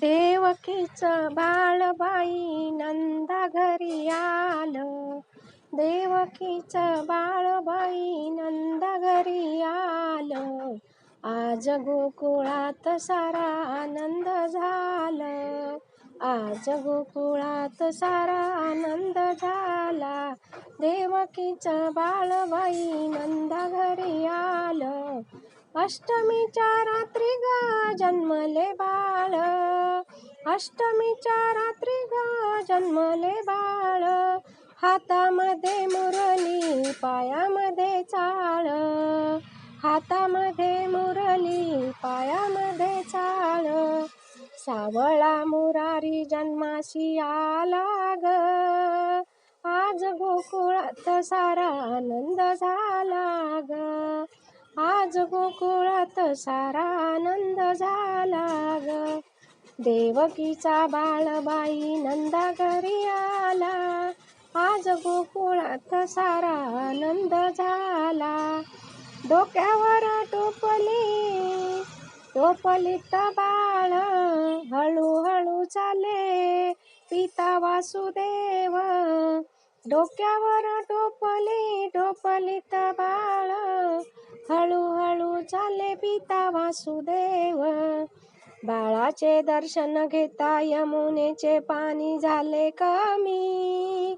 देवकीचं बाळबाई नंदा घरी आलं. देवकीचं बाळबाई नंदा घरी आलं. आज गोकुळात सारा आनंद झालं. आज गोकुळात सारा आनंद झाला. देवकीचं बाळबाई नंदा घरी आलं. अष्टमीच्या रात्री ग जन्मले बाळ. अष्टमीच्या रात्री गा जन्मले बाळ. हातामध्ये मुरली पायामध्ये चाळ. हातामध्ये मुरली पायामध्ये चाळ. सावळा मुरारी जन्माशी आला ग. आज गोकुळात सारा आनंद झाला ग. आज गोकुळात सारा आनंद झाला ग. देवकीचा बाळबाई नंदा घरी आला. आज गोकुळात सारा आनंद झाला. डोक्यावर टोपली टोपलीत बाळ हळूहळू चाले. पिता वासुदेव डोक्यावर टोपली टोपलीत बाळ हळूहळू चाले. पिता वासुदेव बाळाचे दर्शन घेता यमुनेचे पाणी झाले कमी.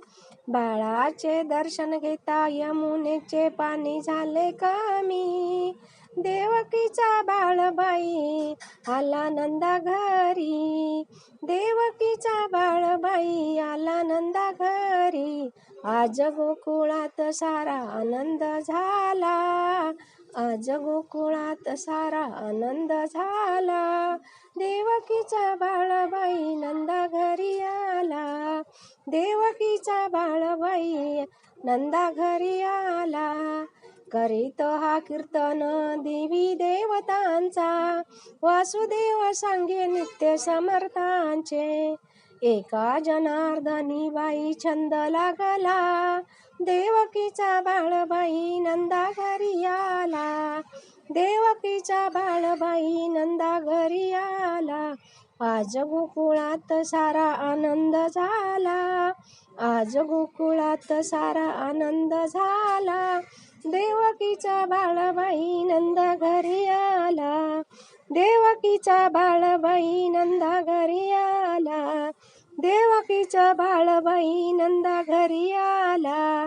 बाळाचे दर्शन घेता यमुनेचे पाणी झाले कमी. देवकीचा बाळबाई आला नंदा घरी देवकीचा बाळबाई आला नंदा घरी आज गोकुळात सारा आनंद झाला. आज गोकुळात सारा आनंद झाला. देवकीचा बाळबाई नंदा घरी आला. देवकीचा बाळबाई नंदा घरी आला. करीत हा कीर्तन देवी देवतांचा. वासुदेव सांगे नित्य समर्थांचे. एका जनार्दनी बाई छंद लागला. देवकीचा बाळबाई नंदा घरी आला देवकीचा बाळबाई नंदा घरी आला आज गोकुळात सारा आनंद झाला. आज गोकुळात सारा आनंद झाला. देवकीचा बाळबाई नंदा घरी आला देवकीचा बाळबाई नंदा घरी आला देवकीचा बाळबाई नंदा घरी आला